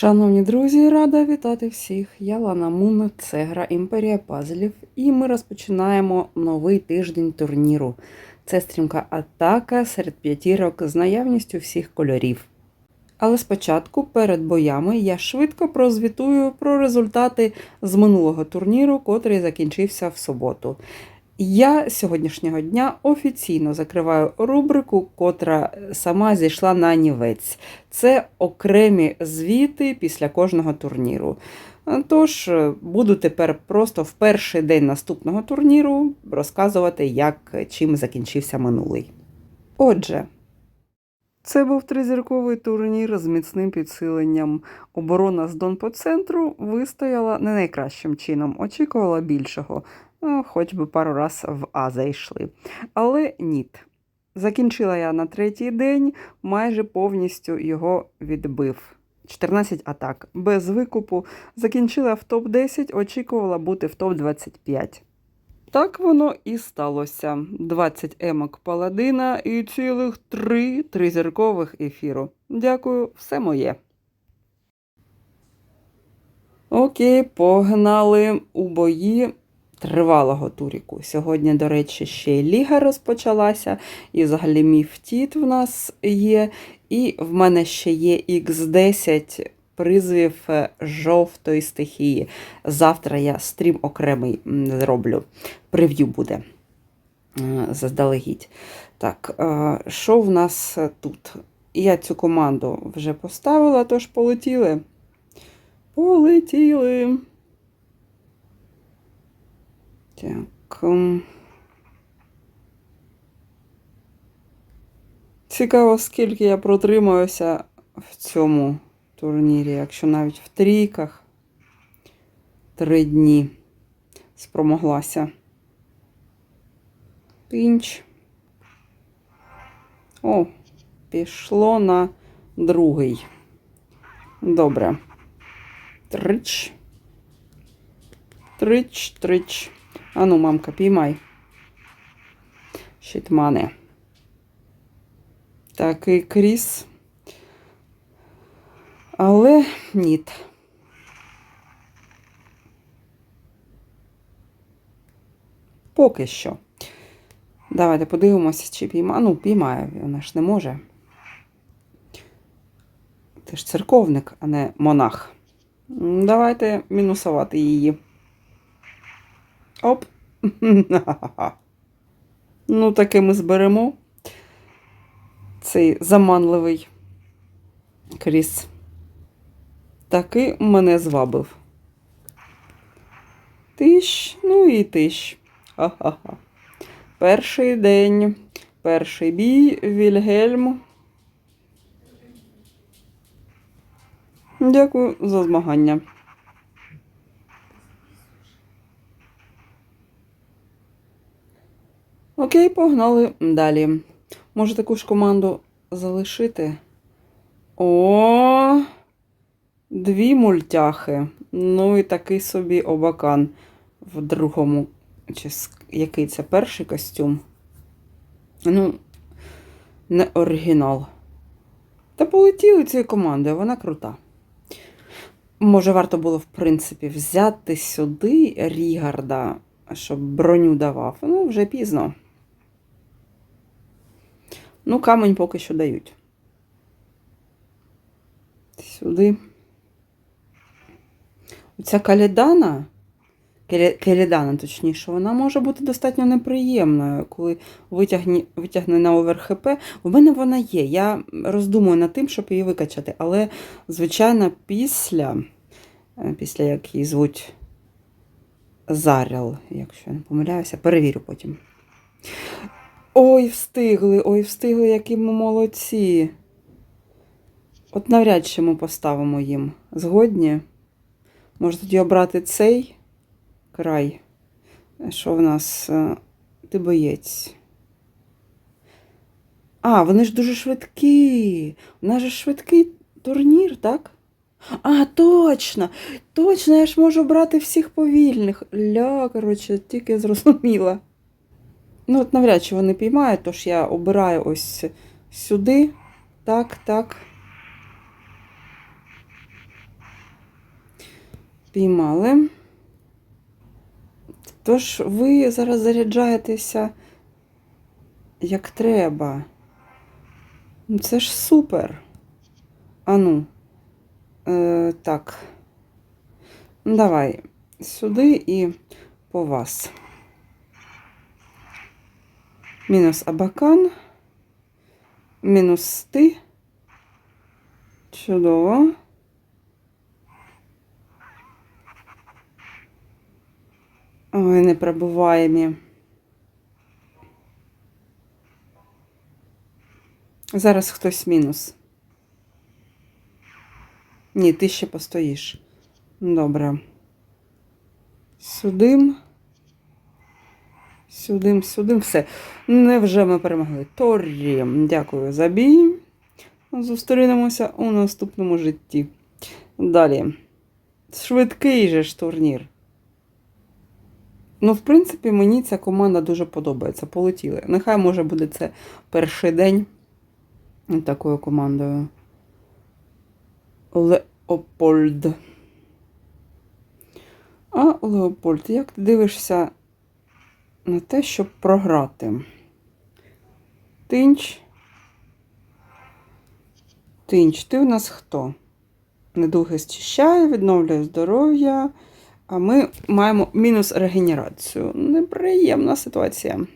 Шановні друзі, рада вітати всіх. Я Лана Мун, це гра Імперія Пазлів, і ми розпочинаємо новий тиждень турніру. Це стрімка атака серед п'ятірок з наявністю всіх кольорів. Але спочатку, перед боями, я швидко прозвітую про результати з минулого турніру, котрий закінчився в суботу. Я сьогоднішнього дня офіційно закриваю рубрику, котра сама зійшла на нівець. Це окремі звіти після кожного турніру. Тож е, буду тепер просто в перший день наступного турніру розказувати, як чим закінчився минулий. Отже, це був тризірковий турнір з міцним підсиленням. Оборона з Дон по центру вистояла не найкращим чином, очікувала більшого. Ну, хоч би пару раз в А зайшли. Але ніт. Закінчила я на третій день, майже повністю його відбив. 14 атак без викупу. Закінчила в топ-10, очікувала бути в топ-25. Так воно і сталося. 20 емок паладина і цілих 3 тризіркових ефіру. Дякую, все моє. Окей, погнали у бої тривалого туріку. Сьогодні, до речі, ще й ліга розпочалася, і взагалі міфтіт в нас є. І в мене ще є X10 призвів е, жовтої стихії. Завтра я стрім окремий зроблю. Прев'ю буде е, заздалегідь. Так, е, що в нас тут? Я цю команду вже поставила, тож полетіли. Полетіли. Так. ем. Цікаво, скільки я протримаюся в цьому турнірі, якщо навіть в трійках три дні спромоглася. Пінч. О, пішло на другий. Добре. Трич. Трич, трич. Ану, мамка, піймай. Щитмане. Такий кріс. Але ніт. Поки що. Давайте подивимося, чи піймає. Ну, піймає, вона ж не може. Ти ж церковник, а не монах. Давайте мінусувати її. Оп. Ну, таки ми зберемо цей заманливий кріс. Таки мене звабив. Тиш, ну і тиш. Ха-ха-ха. Перший день, перший бій, Вільгельм. Дякую за змагання. Окей, погнали далі. Може таку ж команду залишити? О, дві мультяхи. Ну і такий собі обакан в другому. Чи який це перший костюм? Ну, не оригінал. Та полетіли цією командою, вона крута. Може, варто було, в принципі, взяти сюди Рігарда, щоб броню давав. Ну, вже пізно. Ну, камень поки що дають. Сюди. Оця калідана, келідана, точніше, вона може бути достатньо неприємною, коли витягне, витягне на оверхп. У мене вона є. Я роздумую над тим, щоб її викачати. Але, звичайно, після, е, після як її звуть Зарял, якщо я не помиляюся, перевірю потім. Ой, встигли, ой, встигли, які ми молодці. От навряд чи ми поставимо їм. Згодні? Може тоді обрати цей край. Що в нас? Е, Ти боєць. А, вони ж дуже швидкі. У нас же швидкий турнір, так? А, точно! Точно, я ж можу брати всіх повільних. Ля, коротше, тільки зрозуміла. Ну, от навряд чи вони піймають, тож я обираю ось сюди. Так, так. Спіймали. Тож ви зараз заряджаєтеся як треба. Ну, Це ж супер. Ану. Е, так. Ну, Давай сюди і по вас. Мінус абакан. Мінус ти. Чудово. Ой, непробуваємі. Зараз хтось мінус. Ні, ти ще постоїш. Добре. Сюдим. Сюдим, сюдим. Все. Невже ми перемогли? Торрі. Дякую за бій. Зустрінемося у наступному житті. Далі. Швидкий же ж турнір. Ну, в принципі, мені ця команда дуже подобається. Полетіли. Нехай може буде це перший день такою командою. Леопольд. А, Леопольд, як ти дивишся на те, щоб програти? Тинч. Тинч, ти у нас хто? Недуги зчищає, відновлює здоров'я. А ми маємо мінус регенерацію. Неприємна ситуація.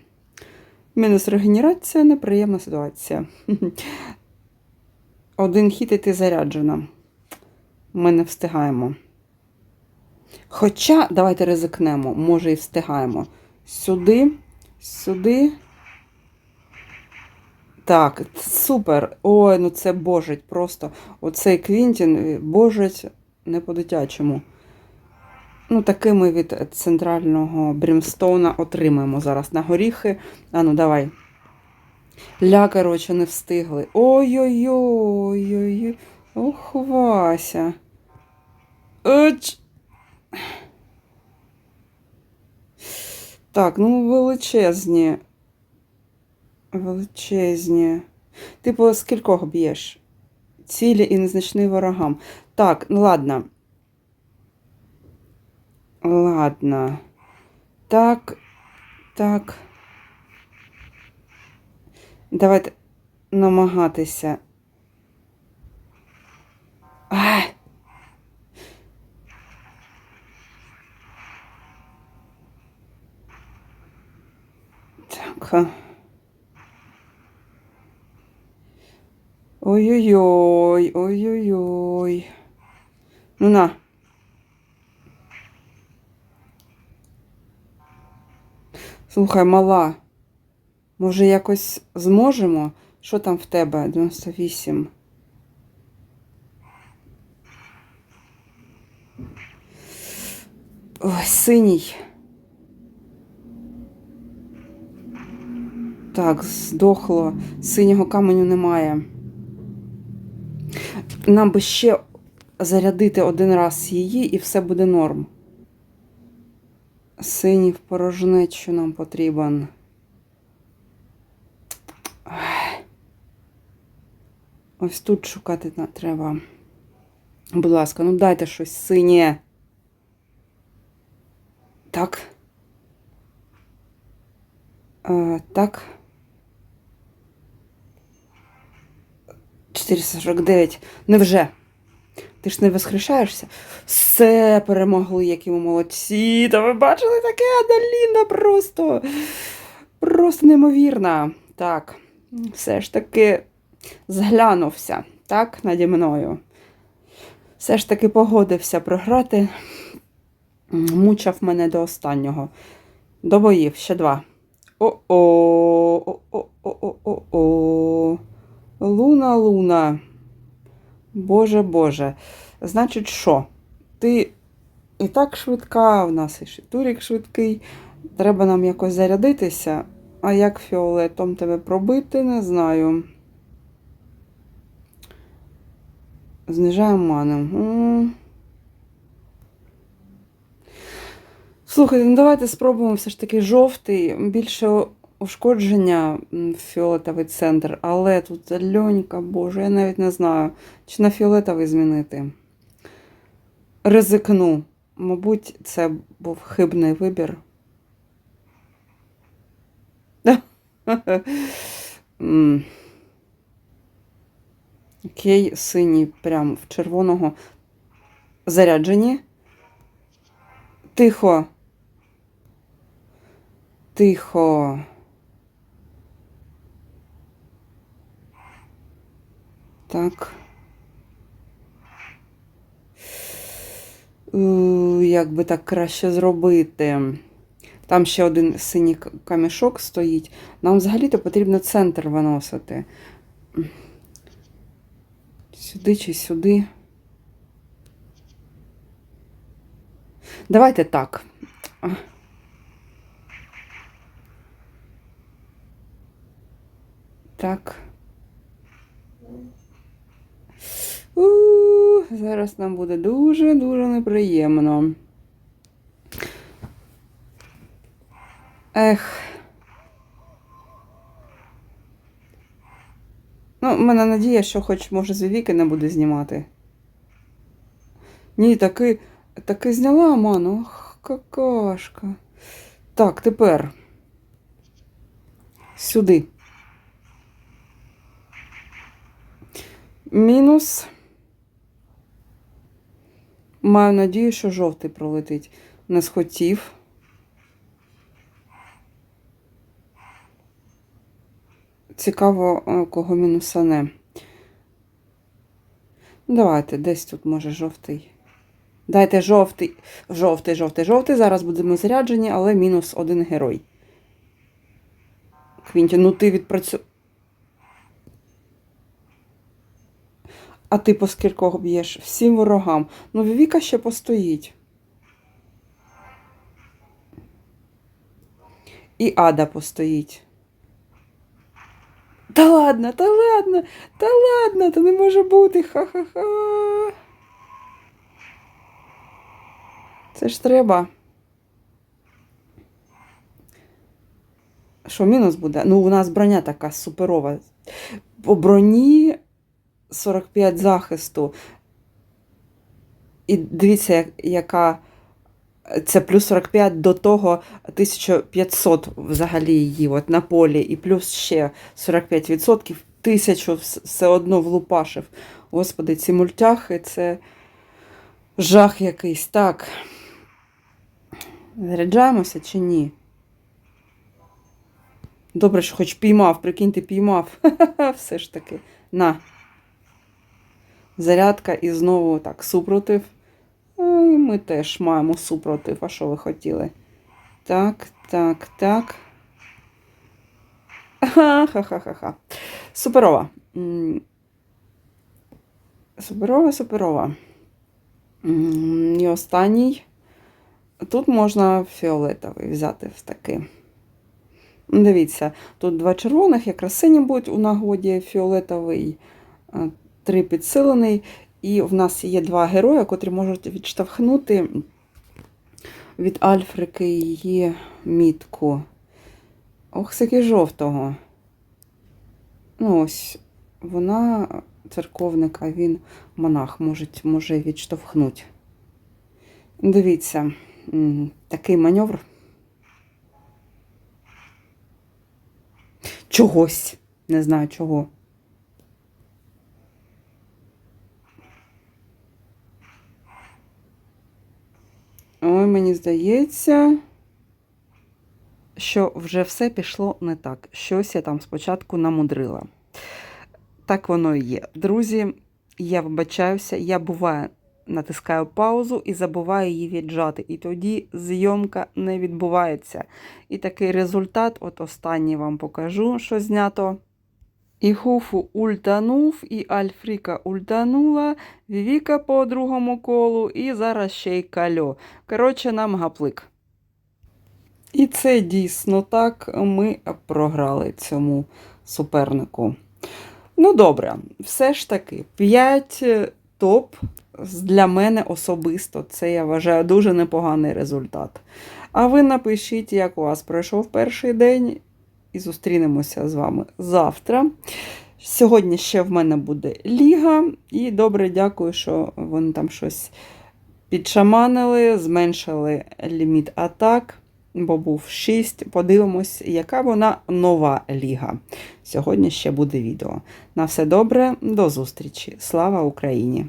Мінус регенерація, неприємна ситуація. Один хід і ти заряджена. Ми не встигаємо. Хоча, давайте ризикнемо, може і встигаємо. Сюди, сюди. Так, супер. Ой, ну це божить просто. Оцей Квінтін божить не по-дитячому. Ну, таки ми від центрального Брімстоуна отримаємо зараз на горіхи. А ну, давай. Ля, коротше, не встигли. Ой-ой-ой. Ох, Вася. Оч. Так, ну величезні. Величезні. Ти по скількох б'єш? Цілі і незначний ворогам. Так, ну ладно. Ладно. Так, так. Давайте намагатися. Ай! Так. Ой-ой-ой, ой-ой-ой. Ну на. Слухай, мала, може якось зможемо? Що там в тебе? 98. Ой, синій. Так, здохло. Синього каменю немає. Нам би ще зарядити один раз її і все буде норм. Синій в порожнечу нам потрібен. Ось тут шукати треба. Будь ласка, ну дайте щось синє. Так. Е, так. 449. Невже? Ти ж не воскрешаєшся? Все перемогли, які ми молодці. Та ви бачили таке Адаліна просто. Просто неймовірна. Так, все ж таки зглянувся, так, наді мною. Все ж таки погодився програти. Мучав мене до останнього. До боїв, ще два. О-о, о-о-о-о-о. Луна, луна. Боже Боже. Значить, що? Ти і так швидка, в нас і Шитурік швидкий. Треба нам якось зарядитися. А як фіолетом тебе пробити, не знаю. Знижаємо ману. Слухайте, ну давайте спробуємо все ж таки жовтий, більше ушкодження м, фіолетовий центр, але тут льонька, боже, я навіть не знаю, чи на фіолетовий змінити. Ризикну. Мабуть, це був хибний вибір. Окей, синій прям в червоного. Заряджені. Тихо. Тихо. Так. Е, Як би так краще зробити? Там ще один синій камішок стоїть. Нам взагалі-то потрібно центр виносити. Сюди чи сюди. Давайте так. Так. У, зараз нам буде дуже-дуже неприємно. Ех. Ну, в мене надія, що хоч може з Віки не буде знімати. Ні, таки, таки зняла ману. Ох, какашка. Так, тепер. Сюди. Мінус. Маю надію, що жовтий пролетить. Не схотів. Цікаво, е, кого мінусане. Давайте, десь тут може жовтий. Дайте жовтий, жовтий, жовтий, жовтий. Зараз будемо заряджені, але мінус один герой. Квінті, ну ти відпрацю. А ти по скількох б'єш? Всім ворогам. Ну, Віка ще постоїть. І Ада постоїть. Та ладно, та ладно, та ладно, та не може бути. Ха-ха-ха. Це ж треба. Що, мінус буде? Ну, у нас броня така суперова. По броні 45 захисту. І дивіться, яка. Це плюс 45 до того 1500 взагалі її от на полі, і плюс ще 45%, тисячу все одно влупашив. Господи, ці мультяхи це жах якийсь. Так. Заряджаємося чи ні? Добре, що хоч піймав, прикиньте, піймав. Все ж таки. На. Зарядка і знову так, супротив. Ой, Ми теж маємо супротив. А що ви хотіли? Так, так, так. Ха-ха-ха-ха. Суперова. Суперова, суперова. І останній. Тут можна фіолетовий взяти в таки. Дивіться, тут два червоних, якраз сині будуть у нагоді, фіолетовий, три підсилений. І в нас є два герої, котрі можуть відштовхнути від Альфрики її мітку. Ох, скільки жовтого. Ну, ось, вона церковник, а він монах, може, може відштовхнути. Дивіться, такий маневр. Чогось. Не знаю чого. Ой, мені здається, що вже все пішло не так. Щось я там спочатку намудрила. Так воно і є. Друзі, я вибачаюся, я буває натискаю паузу і забуваю її віджати. І тоді зйомка не відбувається. І такий результат, от останній вам покажу, що знято. І Хуфу ультанув, і Альфріка ультанула, Вівіка по другому колу, і зараз ще й кальо. Коротше, нам гаплик. І це дійсно так. Ми програли цьому супернику. Ну, добре, все ж таки, 5 топ для мене особисто. Це я вважаю дуже непоганий результат. А ви напишіть, як у вас пройшов перший день, і зустрінемося з вами завтра. Сьогодні ще в мене буде Ліга, і добре дякую, що вони там щось Підшаманили, зменшили ліміт атак, бо був 6. Подивимось, яка вона нова ліга. Сьогодні ще буде відео. На все добре, до зустрічі. Слава Україні!